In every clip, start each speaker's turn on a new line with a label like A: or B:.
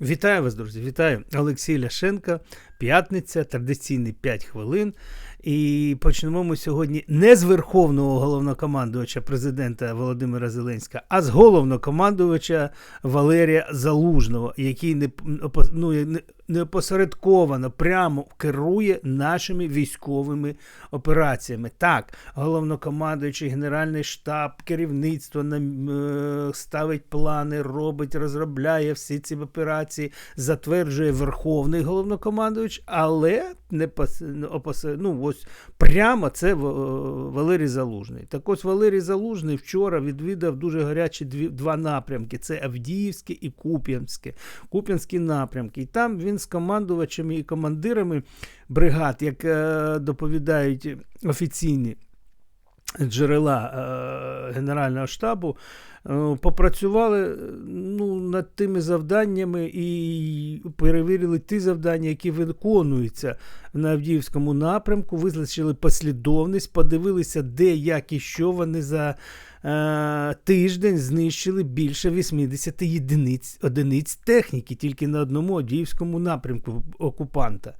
A: Вітаю вас, друзі! Вітаю Олексій Ляшенко. П'ятниця, традиційний 5 хвилин. І почнемо ми сьогодні не з верховного головнокомандувача президента Володимира Зеленського, а з головнокомандувача Валерія Залужного, який не ну, не, непосередковано прямо керує нашими військовими операціями. Так, головнокомандуючий Генеральний штаб, керівництво нам е, ставить плани, робить, розробляє всі ці операції, затверджує Верховний головнокомандуючий, але не пос, ну, ось прямо це Валерій Залужний. Так ось Валерій Залужний вчора відвідав дуже гарячі дві, два напрямки: це Авдіївське і Куп'янське. Куп'янські напрямки. І там він з командувачами і командирами бригад, як е, доповідають офіційні джерела е, Генерального штабу, е, попрацювали ну, над тими завданнями і перевірили ті завдання, які виконуються на Авдіївському напрямку, визначили послідовність, подивилися, де, як і що вони за Е, тиждень знищили більше 80 єдиниць одиниць техніки тільки на одному Одіївському напрямку окупанта.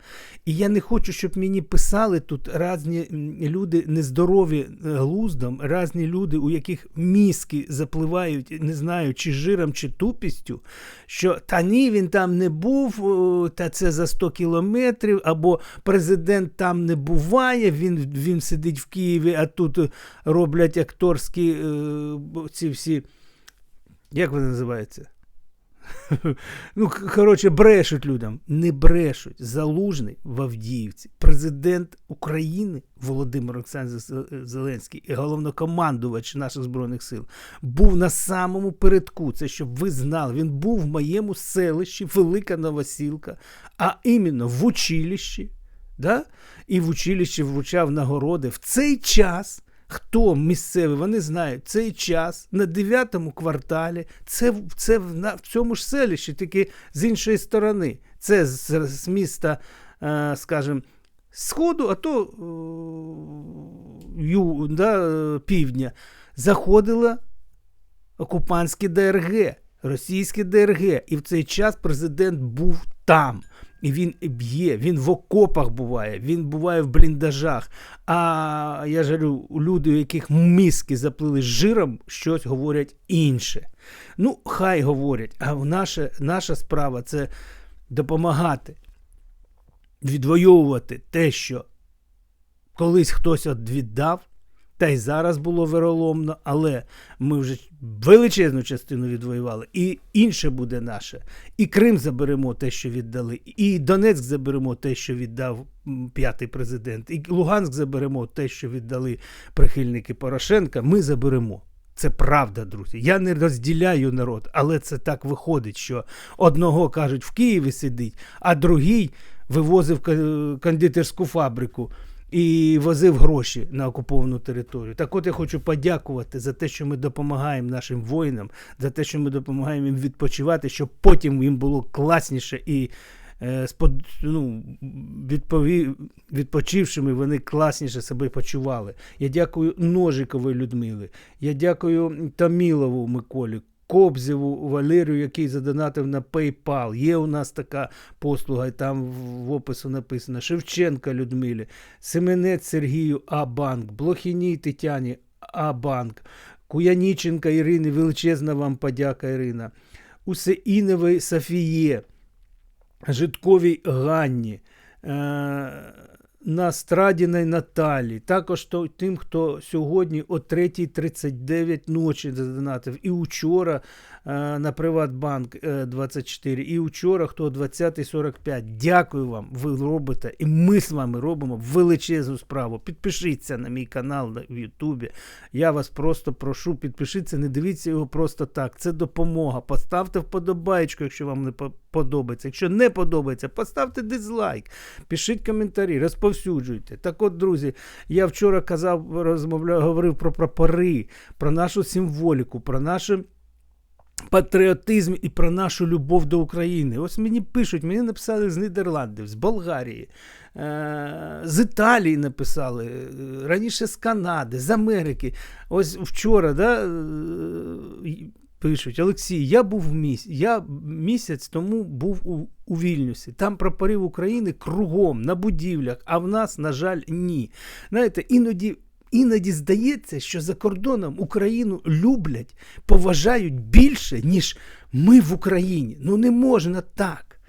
A: І я не хочу, щоб мені писали тут різні люди нездорові е, глуздом, різні люди, у яких мізки запливають, не знаю, чи жиром, чи тупістю, що та ні, він там не був, та це за 100 кілометрів, або президент там не буває, він, він сидить в Києві, а тут роблять акторські. Е, ці всі, як вони називаються? Ну, коротше, брешуть людям. Не брешуть. Залужний в Авдіївці, президент України Володимир Олександр Зеленський і головнокомандувач наших Збройних сил був на самому передку. Це щоб ви знали, він був в моєму селищі, Велика Новосілка, а іменно в училищі. Да? І в училищі вручав нагороди в цей час хто місцевий, вони знають цей час на 9 кварталі, це це в, на, в цьому ж селищі, тільки з іншої сторони. Це з, з міста, е, скажімо, Сходу, а то е, ю, да, півдня, заходила окупантське ДРГ, російське ДРГ. І в цей час президент був там. І він б'є, він в окопах буває, він буває в бліндажах. А я жалю, люди, у яких мізки заплили жиром, щось говорять інше. Ну, хай говорять, а наша, наша справа це допомагати, відвоювати те, що колись хтось віддав, та й зараз було вероломно, але ми вже величезну частину відвоювали, і інше буде наше. І Крим заберемо те, що віддали, і Донецьк заберемо те, що віддав п'ятий президент, і Луганськ заберемо те, що віддали прихильники Порошенка. Ми заберемо. Це правда, друзі. Я не розділяю народ, але це так виходить, що одного кажуть в Києві сидить, а другий вивозив кондитерську фабрику і возив гроші на окуповану територію. Так от я хочу подякувати за те, що ми допомагаємо нашим воїнам, за те, що ми допомагаємо їм відпочивати, щоб потім їм було класніше і е, ну, відпові, відпочившими вони класніше себе почували. Я дякую Ножиковій Людмилі, я дякую Тамілову Миколі. Кобзєву Валерію, який задонатив на PayPal. Є у нас така послуга, і там в опису написано Шевченка Людмилі, Семенець Сергію А-банк, Блохіній Тетяні А-банк, Куяніченка Ірині, величезна вам подяка Ірина, Усеїновій Софіє, Житковій Ганні. Е на Страдіній Наталі, також тим, хто сьогодні о 3.39 ночі задонатив, і вчора е, на Приватбанк е, 24, і вчора хто о 20.45. Дякую вам, ви робите, і ми з вами робимо величезну справу. Підпишіться на мій канал в Ютубі. Я вас просто прошу, підпишіться, не дивіться його просто так. Це допомога. Поставте вподобайку, якщо вам не подобається. Якщо не подобається, поставте дизлайк, пишіть коментарі, розповсюджуйте. Так от, друзі, я вчора казав, розмовляв, говорив про прапори, про нашу символіку, про нашу. Патріотизм і про нашу любов до України. Ось мені пишуть, мені написали з Нідерландів, з Болгарії, е, з Італії написали, е, раніше з Канади, з Америки. Ось вчора, да, Пишуть, Олексій, я був в міс... я місяць тому був у, у Вільнюсі. Там прапорів України кругом, на будівлях, а в нас, на жаль, ні. Знаєте, іноді. Іноді здається, що за кордоном Україну люблять, поважають більше, ніж ми в Україні. Ну не можна так.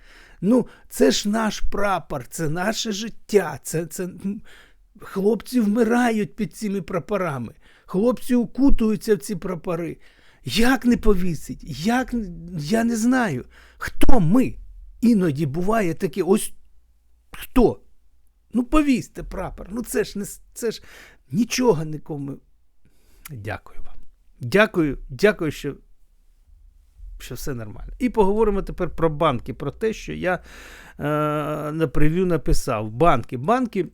A: Ну, це ж наш прапор, це наше життя. Це, це... Хлопці вмирають під цими прапорами. Хлопці укутуються в ці прапори. Як не повісить? Як я не знаю. Хто ми? Іноді буває таке, ось хто? Ну, повісьте прапор. Ну це ж не це ж нічого нікому. Дякую вам. Дякую, дякую, що що все нормально. І поговоримо тепер про банки, про те, що я е, на прев'ю написав. Банки. Банки.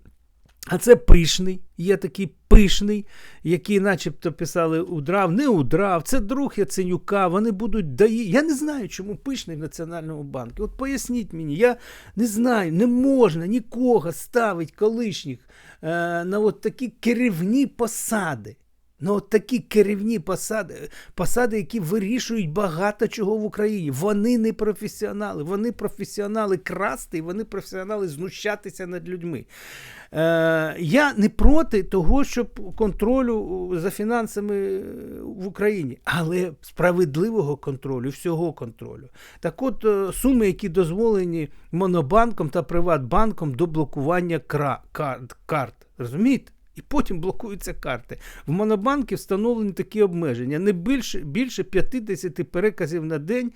A: А це пишний, є такий пишний, який начебто писали удрав, не удрав, це друг Яценюка, вони будуть даї. Я не знаю, чому пишний в Національному банку. От поясніть мені, я не знаю, не можна нікого ставити колишніх е, на от такі керівні посади. Ну, от такі керівні посади, посади, які вирішують багато чого в Україні. Вони не професіонали, вони професіонали красти, вони професіонали знущатися над людьми. Е, Я не проти того, щоб контролю за фінансами в Україні, але справедливого контролю, всього контролю. Так от е, суми, які дозволені Монобанком та Приватбанком до блокування карт, карт. Розумієте? І потім блокуються карти. В Монобанки встановлені такі обмеження: не більше більше 50 переказів на день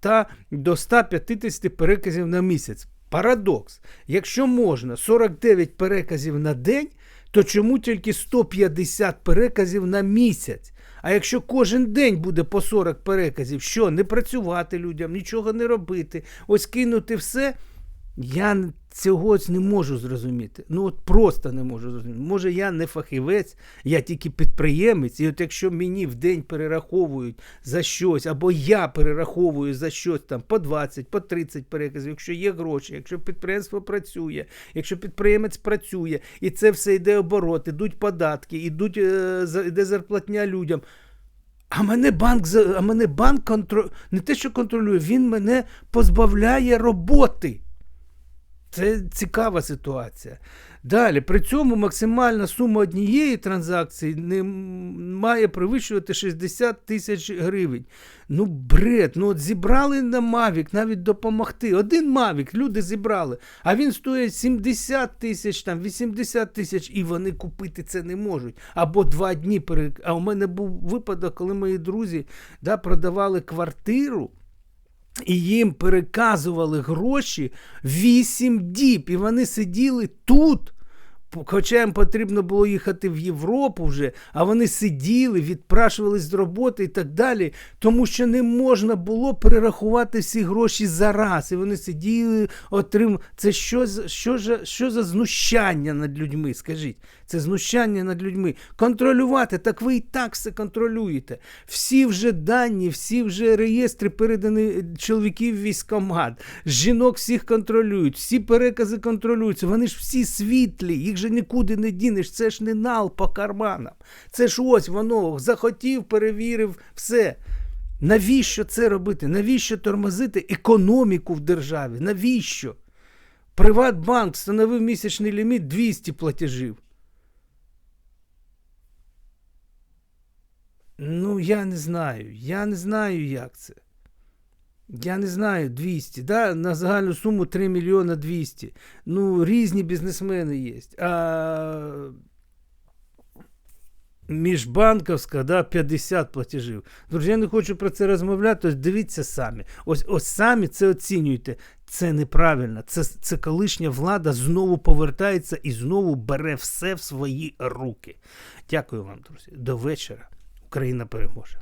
A: та до 150 переказів на місяць. Парадокс. Якщо можна 49 переказів на день, то чому тільки 150 переказів на місяць? А якщо кожен день буде по 40 переказів, що не працювати людям, нічого не робити, ось кинути все. Я цього не можу зрозуміти. Ну от просто не можу зрозуміти. Може, я не фахівець, я тільки підприємець, і от якщо мені в день перераховують за щось, або я перераховую за щось там по 20, по 30 переказів, якщо є гроші, якщо підприємство працює, якщо підприємець працює, і це все йде оборот, ідуть податки, ідуть, е, йде зарплатня людям. А мене банк а мене банк контролює, не те, що контролює, він мене позбавляє роботи. Це цікава ситуація. Далі, при цьому максимальна сума однієї транзакції не має перевищувати 60 тисяч гривень. Ну, бред, ну от зібрали на Мавік навіть допомогти. Один Мавік люди зібрали, а він стоїть 70 тисяч, там 80 тисяч, і вони купити це не можуть. Або два дні перек... А у мене був випадок, коли мої друзі да, продавали квартиру. І їм переказували гроші 8 діб. І вони сиділи тут. Хоча їм потрібно було їхати в Європу вже, а вони сиділи, відпрашувались з роботи і так далі, тому що не можна було перерахувати всі гроші зараз. І вони сиділи, отримували. Це що що, що за знущання над людьми? Скажіть, це знущання над людьми. Контролювати, так ви і так все контролюєте. Всі вже дані, всі вже реєстри передані чоловіків військомат, жінок всіх контролюють, всі перекази контролюються. Вони ж всі світлі, їх же нікуди не дінеш. Це ж не нал по карманам. Це ж ось воно захотів, перевірив, все. Навіщо це робити? Навіщо тормозити економіку в державі? Навіщо? Приватбанк встановив місячний ліміт 200 платежів. Ну, я не знаю. Я не знаю, як це. Я не знаю, 200. Да? На загальну суму 3 мільйона 200. Ну, різні бізнесмени є. А міжбанковська, да, 50 платежів. Друзі, я не хочу про це розмовляти, ось дивіться самі. Ось ось самі це оцінюйте. Це неправильно. Це, Це колишня влада знову повертається і знову бере все в свої руки. Дякую вам, друзі. До вечора. Україна переможе.